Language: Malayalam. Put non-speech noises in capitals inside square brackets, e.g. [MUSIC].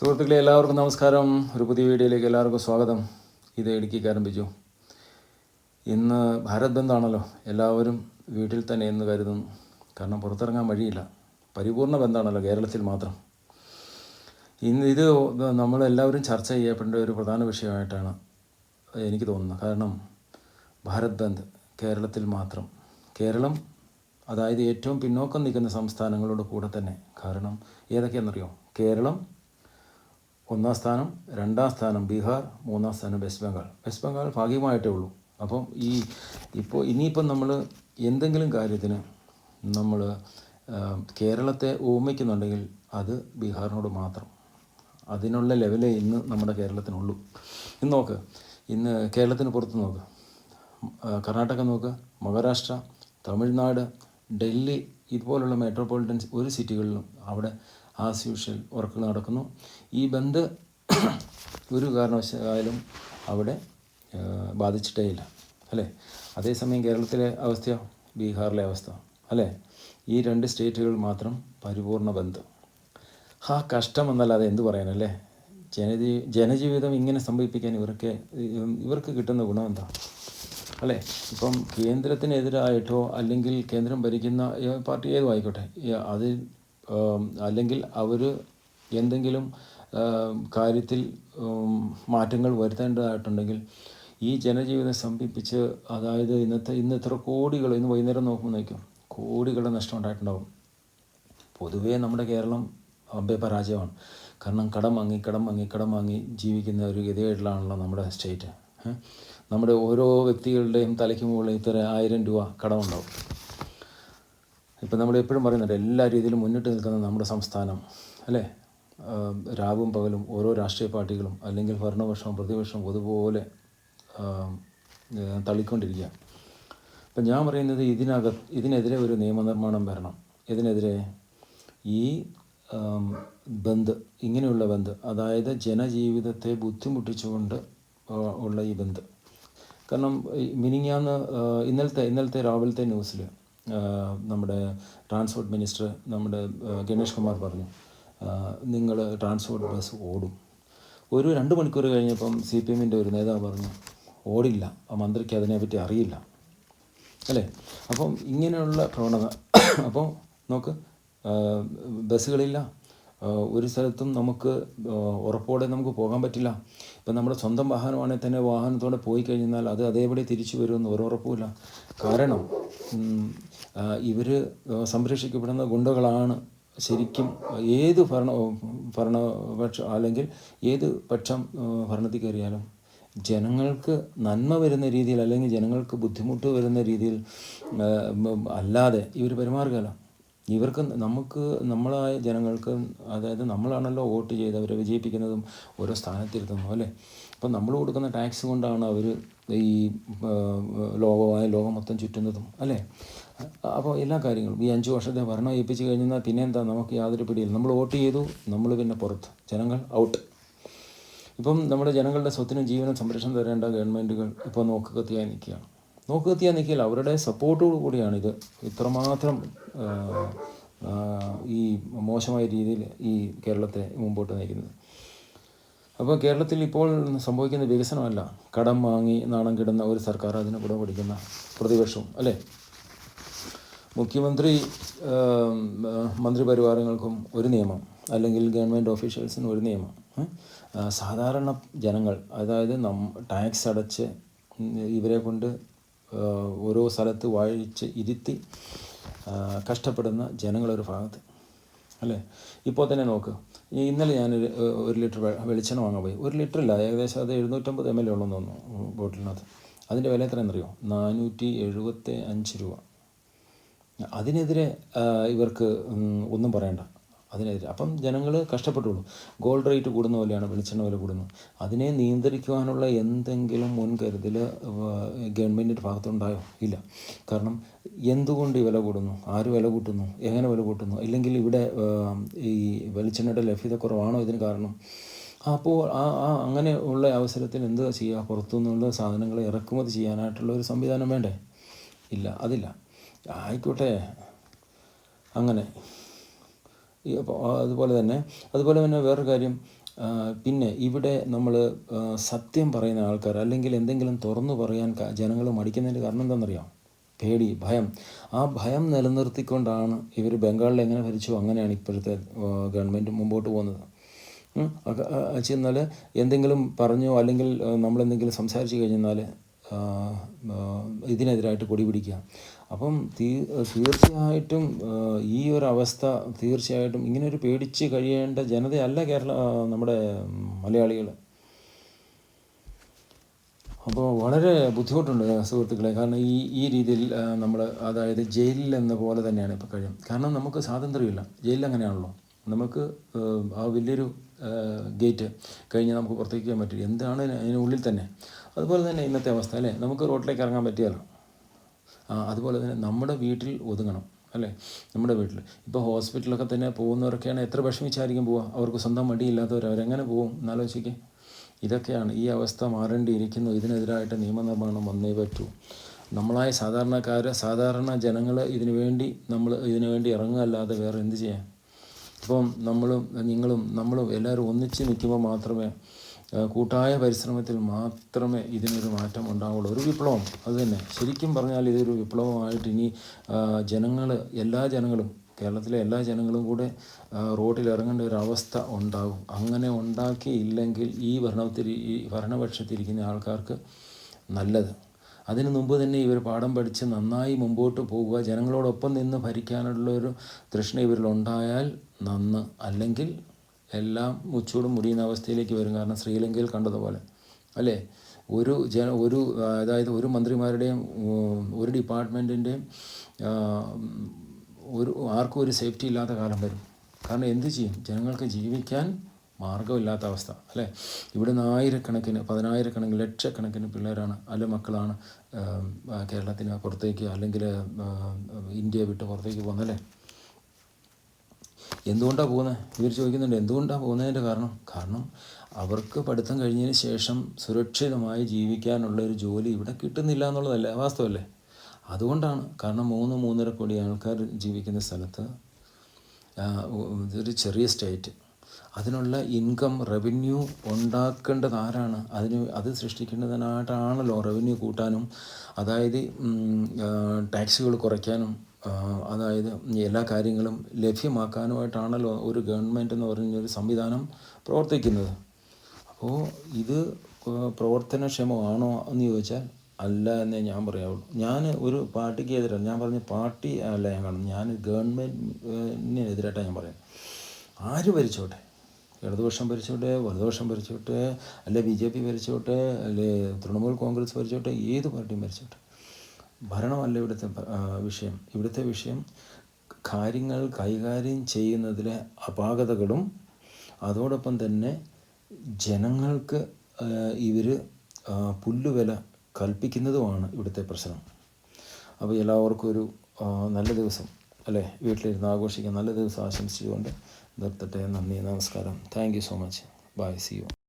സുഹൃത്തുക്കളെ എല്ലാവർക്കും നമസ്കാരം. ഒരു പുതിയ വീഡിയോയിലേക്ക് എല്ലാവർക്കും സ്വാഗതം. ഇത് ഇടുക്കിക്ക് ആരംഭിച്ചു ഇന്ന് ഭാരത് ബന്ദാണല്ലോ എല്ലാവരും വീട്ടിൽ തന്നെ എന്ന് കരുതുന്നു. കാരണം പുറത്തിറങ്ങാൻ വഴിയില്ല. പരിപൂർണ ബന്ധാണല്ലോ കേരളത്തിൽ മാത്രം. ഇന്ന് ഇത് നമ്മളെല്ലാവരും ചർച്ച ചെയ്യപ്പെടേണ്ട ഒരു പ്രധാന വിഷയമായിട്ടാണ് എനിക്ക് തോന്നുന്നത്. കാരണം ഭാരത് ബന്ദ് കേരളത്തിൽ മാത്രം. കേരളം അതായത് ഏറ്റവും പിന്നോക്കം നിൽക്കുന്ന സംസ്ഥാനങ്ങളുടെ കൂടെ തന്നെ. കാരണം ഏതൊക്കെയാണെന്നറിയോ? കേരളം ഒന്നാം സ്ഥാനം രണ്ടാം സ്ഥാനം ബീഹാർ മൂന്നാം സ്ഥാനം വെസ്റ്റ് ബംഗാൾ. വെസ്റ്റ് ബംഗാൾ ഭാഗ്യമായിട്ടേ ഉള്ളൂ. അപ്പം ഈ ഇപ്പോൾ ഇനിയിപ്പം നമ്മൾ എന്തെങ്കിലും കാര്യത്തിന് നമ്മൾ കേരളത്തെ ഓമിക്കുന്നുണ്ടെങ്കിൽ അത് ബീഹാറിനോട് മാത്രം. അതിനുള്ള ലെവലേ ഇന്ന് നമ്മുടെ കേരളത്തിനുള്ളൂ. ഇന്ന് നോക്ക് ഇന്ന് കേരളത്തിന് പുറത്ത് നോക്ക്. കർണാടക നോക്ക് മഹാരാഷ്ട്ര തമിഴ്നാട് ഡൽഹി ഇതുപോലുള്ള മെട്രോപൊളിറ്റൻ ഒരു സിറ്റികളിലും അവിടെ ആസ് യൂഷ്വൽ വർക്കുകൾ നടക്കുന്നു. ഈ ബന്ദ് [CLEARS THROAT] ഒരു കാരണവശാലും അവിടെ ബാധിച്ചിട്ടേ ഇല്ല. അല്ലേ? അതേസമയം കേരളത്തിലെ അവസ്ഥയോ ബീഹാറിലെ അവസ്ഥ അല്ലേ? ഈ രണ്ട് സ്റ്റേറ്റുകൾ മാത്രം പരിപൂർണ ബന്ദ്. ഹാ കഷ്ടം എന്നല്ലാതെ എന്ത് പറയാനല്ലേ? ജനജീ ജനജീവിതം ഇങ്ങനെ സംഭവിപ്പിക്കാൻ ഇവർക്ക് ഇവർക്ക് കിട്ടുന്ന ഗുണം എന്താ? അല്ലേ? ഇപ്പം കേന്ദ്രത്തിനെതിരായിട്ടോ അല്ലെങ്കിൽ കേന്ദ്രം ഭരിക്കുന്ന പാർട്ടി ഏതോ ആയിക്കോട്ടെ. അത് അല്ലെങ്കിൽ അവർ എന്തെങ്കിലും കാര്യത്തിൽ മാറ്റങ്ങൾ വരുത്തേണ്ടതായിട്ടുണ്ടെങ്കിൽ ഈ ജനജീവിതം സ്തംഭിപ്പിച്ച് അതായത് ഇന്നത്തെ ഇന്ന് ഇത്ര കോടികൾ ഇന്ന് വൈകുന്നേരം നോക്കുമ്പോൾ നോക്കും കോടികളുടെ നഷ്ടം ഉണ്ടായിട്ടുണ്ടാവും. പൊതുവേ നമ്മുടെ കേരളം അമ്പേ പരാജയമാണ്. കാരണം കടം വാങ്ങി കടം വാങ്ങി കടം വാങ്ങി ജീവിക്കുന്ന ഒരു ഗതിയായിട്ടുള്ളതാണല്ലോ നമ്മുടെ സ്റ്റേറ്റ്. നമ്മുടെ ഓരോ വ്യക്തികളുടെയും തലയ്ക്ക് മുകളിൽ ഇത്ര ആയിരം രൂപ കടമുണ്ടാവും. ഇപ്പം നമ്മൾ എപ്പോഴും പറയുന്നുണ്ട് എല്ലാ രീതിയിലും മുന്നിട്ട് നിൽക്കുന്ന നമ്മുടെ സംസ്ഥാനം അല്ലേ? രാവും പകലും ഓരോ രാഷ്ട്രീയ പാർട്ടികളും അല്ലെങ്കിൽ ഭരണപക്ഷവും പ്രതിപക്ഷവും ഏ, തള്ളിക്കൊണ്ടിരിക്കുക. അപ്പം ഞാൻ പറയുന്നത് ഇതിനകത്ത് ഇതിനെതിരെ ഒരു നിയമനിർമ്മാണം വരണം. ഇതിനെതിരെ ഈ ബന്ദ് ഇങ്ങനെയുള്ള ബന്ദ് അതായത് ജനജീവിതത്തെ ബുദ്ധിമുട്ടിച്ചുകൊണ്ട് ഉള്ള ഈ ബന്ദ്. കാരണം മിനിങ്ങാന്ന് ഇന്നലത്തെ ഇന്നലത്തെ രാവിലത്തെ ന്യൂസിൽ നമ്മുടെ ട്രാൻസ്പോർട്ട് മിനിസ്റ്റർ നമ്മുടെ ഗണേഷ് കുമാർ പറഞ്ഞു നിങ്ങൾ ട്രാൻസ്പോർട്ട് ബസ് ഓടും. ഒരു രണ്ട് മണിക്കൂർ കഴിഞ്ഞപ്പം സി പി എമ്മിന്റെ ഒരു നേതാവ് പറഞ്ഞു ഓടില്ല ആ മന്ത്രിക്ക് അതിനെപ്പറ്റി അറിയില്ല. അല്ലേ? അപ്പം ഇങ്ങനെയുള്ള പ്രവണത അപ്പോൾ നോക്ക് ബസ്സുകളില്ല ഒരു സ്ഥലത്തും നമുക്ക് ഉറപ്പോടെ നമുക്ക് പോകാൻ പറ്റില്ല. ഇപ്പം നമ്മുടെ സ്വന്തം വാഹനമാണെങ്കിൽ തന്നെ വാഹനത്തോടെ പോയി കഴിഞ്ഞാൽ അത് അതേപടി തിരിച്ചു വരുമെന്ന് ഒരു ഉറപ്പുമില്ല. കാരണം ഇവർ സംരക്ഷിക്കപ്പെടുന്ന ഗുണ്ടകളാണ് ശരിക്കും ഏത് ഭരണ ഭരണപക്ഷം അല്ലെങ്കിൽ ഏത് പക്ഷം ഭരണത്തിൽ കയറിയാലും ജനങ്ങൾക്ക് നന്മ വരുന്ന രീതിയിൽ അല്ലെങ്കിൽ ജനങ്ങൾക്ക് ബുദ്ധിമുട്ട് വരുന്ന രീതിയിൽ അല്ലാതെ ഇവർ പെരുമാറുകയല്ല. ഇവർക്ക് നമുക്ക് നമ്മളായ ജനങ്ങൾക്ക് അതായത് നമ്മളാണല്ലോ വോട്ട് ചെയ്ത് അവരെ വിജയിപ്പിക്കുന്നതും ഓരോ സ്ഥാനത്തിരുത്തുന്നു അല്ലേ? അപ്പം നമ്മൾ കൊടുക്കുന്ന ടാക്സ് കൊണ്ടാണ് അവർ ഈ ലോകമായ ലോകം മൊത്തം ചുറ്റുന്നതും അല്ലേ? അപ്പോൾ എല്ലാ കാര്യങ്ങളും ഈ അഞ്ച് വർഷത്തെ ഭരണം ഏൽപ്പിച്ച് കഴിഞ്ഞാൽ പിന്നെ എന്താ നമുക്ക് യാതൊരു പിടിയില്ല. നമ്മൾ വോട്ട് ചെയ്തു നമ്മൾ പിന്നെ പുറത്ത്. ജനങ്ങൾ ഔട്ട് ഇപ്പം നമ്മുടെ ജനങ്ങളുടെ സ്വത്തിനും ജീവനും സംരക്ഷണം തരേണ്ട ഗവൺമെന്റുകൾ ഇപ്പോൾ നോക്കുകത്തിയായി നിൽക്കുകയാണ്. നോക്കുകത്തിയായി നിൽക്കില്ല അവരുടെ സപ്പോർട്ടോടു കൂടിയാണ് ഇത് ഇത്രമാത്രം ഈ മോശമായ രീതിയിൽ ഈ കേരളത്തെ മുമ്പോട്ട് നയിക്കുന്നത്. അപ്പോൾ കേരളത്തിൽ ഇപ്പോൾ സംഭവിക്കുന്ന വികസനമല്ല. കടം വാങ്ങി നാണം കിടുന്ന ഒരു സർക്കാർ അതിനെ കൂടെ പഠിക്കുന്ന പ്രതിപക്ഷവും അല്ലേ? മുഖ്യമന്ത്രി മന്ത്രിപരിവാരങ്ങൾക്കും ഒരു നിയമം അല്ലെങ്കിൽ ഗവൺമെന്റ് ഓഫീഷ്യൽസിന് ഒരു നിയമം സാധാരണ ജനങ്ങൾ അതായത് നം ടാക്സ് അടച്ച് ഇവരെ കൊണ്ട് ഓരോ സ്ഥലത്ത് വായിച്ച് ഇരുത്തി കഷ്ടപ്പെടുന്ന ജനങ്ങളൊരു ഭാഗത്ത് അല്ലേ? ഇപ്പോൾ തന്നെ നോക്ക് ഇന്നലെ ഞാൻ ഒരു ലിറ്റർ വെളിച്ചെണ്ണ വാങ്ങാൻ പോയി. ഒരു ലിറ്റർ ഇല്ല ഏകദേശം അത് എഴുന്നൂറ്റമ്പത് എം എൽ എ ഉള്ളതെന്ന് തോന്നുന്നു ബോട്ടിലിനകത്ത് അതിന്റെ വില എത്രയെന്നറിയോ നാനൂറ്റി എഴുപത്തി അഞ്ച് രൂപ. അതിനെതിരെ ഇവർക്ക് ഒന്നും പറയണ്ട. അതിനെതിരെ. അപ്പം ജനങ്ങൾ കഷ്ടപ്പെട്ടുള്ളൂ. ഗോൾഡ് റേറ്റ് കൂടുന്ന പോലെയാണ് വെളിച്ചെണ്ണ വില കൂടുന്നത്. അതിനെ നിയന്ത്രിക്കുവാനുള്ള എന്തെങ്കിലും മുൻകരുതൽ ഗവൺമെന്റിന്റെ ഭാഗത്തുണ്ടായോ? ഇല്ല. കാരണം എന്തുകൊണ്ട് ഈ വില കൂടുന്നു? ആര് വില കൂട്ടുന്നു? എങ്ങനെ വില കൂട്ടുന്നു? ഇല്ലെങ്കിൽ ഇവിടെ ഈ വെളിച്ചെണ്ണയുടെ ലഭ്യത കുറവാണോ ഇതിന് കാരണം? അപ്പോൾ ആ ആ അങ്ങനെ ഉള്ള അവസരത്തിൽ എന്താ ചെയ്യുക? പുറത്തുനിന്നുള്ള സാധനങ്ങൾ ഇറക്കുമതി ചെയ്യാനായിട്ടുള്ള ഒരു സംവിധാനം വേണ്ടേ? ഇല്ല. അതില്ല. ആയിക്കോട്ടെ. അങ്ങനെ. അതുപോലെ തന്നെ അതുപോലെ തന്നെ വേറൊരു കാര്യം പിന്നെ ഇവിടെ നമ്മൾ സത്യം പറയുന്ന ആൾക്കാർ അല്ലെങ്കിൽ എന്തെങ്കിലും തുറന്നു പറയാൻ ജനങ്ങൾ മടിക്കുന്നതിന്റെ കാരണം എന്താണെന്നറിയാം? പേടി ഭയം. ആ ഭയം നിലനിർത്തിക്കൊണ്ടാണ് ഇവർ ബംഗാളിൽ എങ്ങനെ ഭരിച്ചു അങ്ങനെയാണ് ഇപ്പോഴത്തെ ഗവൺമെന്റ് മുമ്പോട്ട് പോകുന്നത്. ചെന്നാൽ എന്തെങ്കിലും പറഞ്ഞോ അല്ലെങ്കിൽ നമ്മളെന്തെങ്കിലും സംസാരിച്ചു കഴിഞ്ഞാൽ ഇതിനെതിരായിട്ട് കൊടി പിടിക്കുക. അപ്പം തീ തീർച്ചയായിട്ടും ഈ ഒരു അവസ്ഥ തീർച്ചയായിട്ടും ഇങ്ങനെ ഒരു പേടിച്ച് കഴിയേണ്ട ജനതയല്ല കേരള നമ്മുടെ മലയാളികൾ. അപ്പോൾ വളരെ ബുദ്ധിമുട്ടുണ്ട് സുഹൃത്തുക്കളെ. കാരണം ഈ ഈ രീതിയിൽ നമ്മൾ അതായത് ജയിലിൽ എന്ന പോലെ തന്നെയാണ് ഇപ്പോൾ കഴിയും. കാരണം നമുക്ക് സ്വാതന്ത്ര്യമില്ല. ജയിലിൽ അങ്ങനെയാണല്ലോ. നമുക്ക് ആ, വലിയൊരു ഗേറ്റ് കഴിഞ്ഞ് നമുക്ക് പുറത്തേക്ക് പറ്റില്ല. എന്താണ് അതിനുള്ളിൽ തന്നെ? അതുപോലെ തന്നെ ഇന്നത്തെ അവസ്ഥ അല്ലേ? നമുക്ക് റോഡിലേക്ക് ഇറങ്ങാൻ പറ്റിയല്ലോ. ആ അതുപോലെ തന്നെ നമ്മുടെ വീട്ടിൽ ഒതുങ്ങണം അല്ലേ? നമ്മുടെ വീട്ടിൽ. ഇപ്പോൾ ഹോസ്പിറ്റലൊക്കെ തന്നെ പോകുന്നവരൊക്കെയാണ് എത്ര വിഷമിച്ചായിരിക്കും പോവുക? അവർക്ക് സ്വന്തം വണ്ടിയില്ലാത്തവർ അവരെങ്ങനെ പോകും? എന്നാലോചിക്കേ ഇതൊക്കെയാണ് ഈ അവസ്ഥ മാറേണ്ടിയിരിക്കുന്നു. ഇതിനെതിരായിട്ട് നിയമനിർമ്മാണം വന്നേ പറ്റൂ. നമ്മളായ സാധാരണക്കാർ സാധാരണ ജനങ്ങൾ ഇതിനു വേണ്ടി നമ്മൾ ഇതിനു വേണ്ടി ഇറങ്ങുകയല്ലാതെ വേറെ എന്ത് ചെയ്യാം ഇപ്പം നമ്മളും നിങ്ങളും നമ്മളും എല്ലാവരും ഒന്നിച്ച് നിൽക്കുമ്പോൾ മാത്രമേ കൂട്ടായ പരിശ്രമത്തിൽ മാത്രമേ ഇതിനൊരു മാറ്റം ഉണ്ടാവുള്ളൂ. ഒരു വിപ്ലവം അത് തന്നെ. ശരിക്കും പറഞ്ഞാൽ ഇതൊരു വിപ്ലവമായിട്ട് ഇനി ജനങ്ങൾ എല്ലാ ജനങ്ങളും കേരളത്തിലെ എല്ലാ ജനങ്ങളും കൂടെ റോഡിൽ ഇറങ്ങേണ്ട ഒരു അവസ്ഥ ഉണ്ടാകും അങ്ങനെ ഉണ്ടാക്കിയില്ലെങ്കിൽ ഈ ഭരണത്തിൽ ഈ ഭരണപക്ഷത്തിരിക്കുന്ന ആൾക്കാർക്ക് നല്ലത്. അതിനു മുമ്പ് തന്നെ ഇവർ പാഠം പഠിച്ച് നന്നായി മുമ്പോട്ട് പോവുക ജനങ്ങളോടൊപ്പം നിന്ന് ഭരിക്കാനുള്ള ഒരു തൃഷ്ണ ഇവരിലുണ്ടായാൽ നന്ന്. അല്ലെങ്കിൽ എല്ലാം മുച്ചൂടും മുടിയുന്ന അവസ്ഥയിലേക്ക് വരും. കാരണം ശ്രീലങ്കയിൽ കണ്ടതുപോലെ. അല്ലേ? ഒരു ജന ഒരു അതായത് ഒരു മന്ത്രിമാരുടെയും ഒരു ഡിപ്പാർട്ട്മെന്റിന്റെയും ഒരു ആർക്കും ഒരു സേഫ്റ്റി ഇല്ലാത്ത കാലം വരും. കാരണം എന്ത് ചെയ്യും? ജനങ്ങൾക്ക് ജീവിക്കാൻ മാർഗമില്ലാത്ത അവസ്ഥ. അല്ലേ? ഇവിടുന്ന് ആയിരക്കണക്കിന് പതിനായിരക്കണക്കിന് ലക്ഷക്കണക്കിന് പിള്ളേരാണ് അല്ല മക്കളാണ് കേരളത്തിന് പുറത്തേക്ക് അല്ലെങ്കിൽ ഇന്ത്യ വിട്ട് പുറത്തേക്ക് പോകുന്നല്ലേ എന്തുകൊണ്ടാണ് പോകുന്നത് ഇവർ ചോദിക്കുന്നുണ്ട് എന്തുകൊണ്ടാണ് പോകുന്നതിന്റെ കാരണം? കാരണം അവർക്ക് പഠിത്തം കഴിഞ്ഞതിന് ശേഷം സുരക്ഷിതമായി ജീവിക്കാനുള്ള ഒരു ജോലി ഇവിടെ കിട്ടുന്നില്ല എന്നുള്ളതല്ല വാസ്തവല്ലേ? അതുകൊണ്ടാണ് കാരണം മൂന്ന് മൂന്നര കോടി ആൾക്കാർ ജീവിക്കുന്ന സ്ഥലത്ത് ഒരു ചെറിയ സ്റ്റേറ്റ്. അതിനുള്ള ഇൻകം റവന്യൂ ഉണ്ടാക്കേണ്ടത് ആരാണ്? അതിന് അത് സൃഷ്ടിക്കേണ്ടതിനായിട്ടാണല്ലോ റവന്യൂ കൂട്ടാനും അതായത് ടാക്സുകൾ കുറയ്ക്കാനും അതായത് എല്ലാ കാര്യങ്ങളും ലഭ്യമാക്കാനുമായിട്ടാണല്ലോ ഒരു ഗവൺമെന്റ് എന്ന് പറഞ്ഞൊരു സംവിധാനം പ്രവർത്തിക്കുന്നത്. അപ്പോൾ ഇത് പ്രവർത്തനക്ഷമമാണോ എന്ന് ചോദിച്ചാൽ അല്ല എന്നേ ഞാൻ പറയാവുള്ളൂ. ഞാൻ ഒരു പാർട്ടിക്ക് എതിരല്ല ഞാൻ പറഞ്ഞ പാർട്ടി അല്ല ഞാൻ കാണുന്നത്. ഞാൻ ഗവൺമെന്റിനെതിരായിട്ടാണ് ഞാൻ പറയുന്നത്. ആര് ഭരിച്ചോട്ടെ? ഇടതുപക്ഷം ഭരിച്ചോട്ടെ വലതുപക്ഷം ഭരിച്ചോട്ടെ അല്ലെ ബി ജെ പി ഭരിച്ചോട്ടെ അല്ലെ തൃണമൂൽ കോൺഗ്രസ് ഭരിച്ചോട്ടെ ഏത് പാർട്ടിയും ഭരിച്ചോട്ടെ. ഭരണമല്ല ഇവിടുത്തെ വിഷയം. ഇവിടുത്തെ വിഷയം കാര്യങ്ങൾ കൈകാര്യം ചെയ്യുന്നതിലെ അപാകതകളും അതോടൊപ്പം തന്നെ ജനങ്ങൾക്ക് ഇവർ പുല്ലുവില കൽപ്പിക്കുന്നതുമാണ് ഇവിടുത്തെ പ്രശ്നം. അപ്പോൾ എല്ലാവർക്കും ഒരു നല്ല ദിവസം. അല്ലേ? വീട്ടിലിരുന്ന് ആഘോഷിക്കാൻ നല്ല ദിവസം ആശംസിച്ചുകൊണ്ട് നിർത്തട്ടെ. നന്ദി നമസ്കാരം. Thank you so much bye see you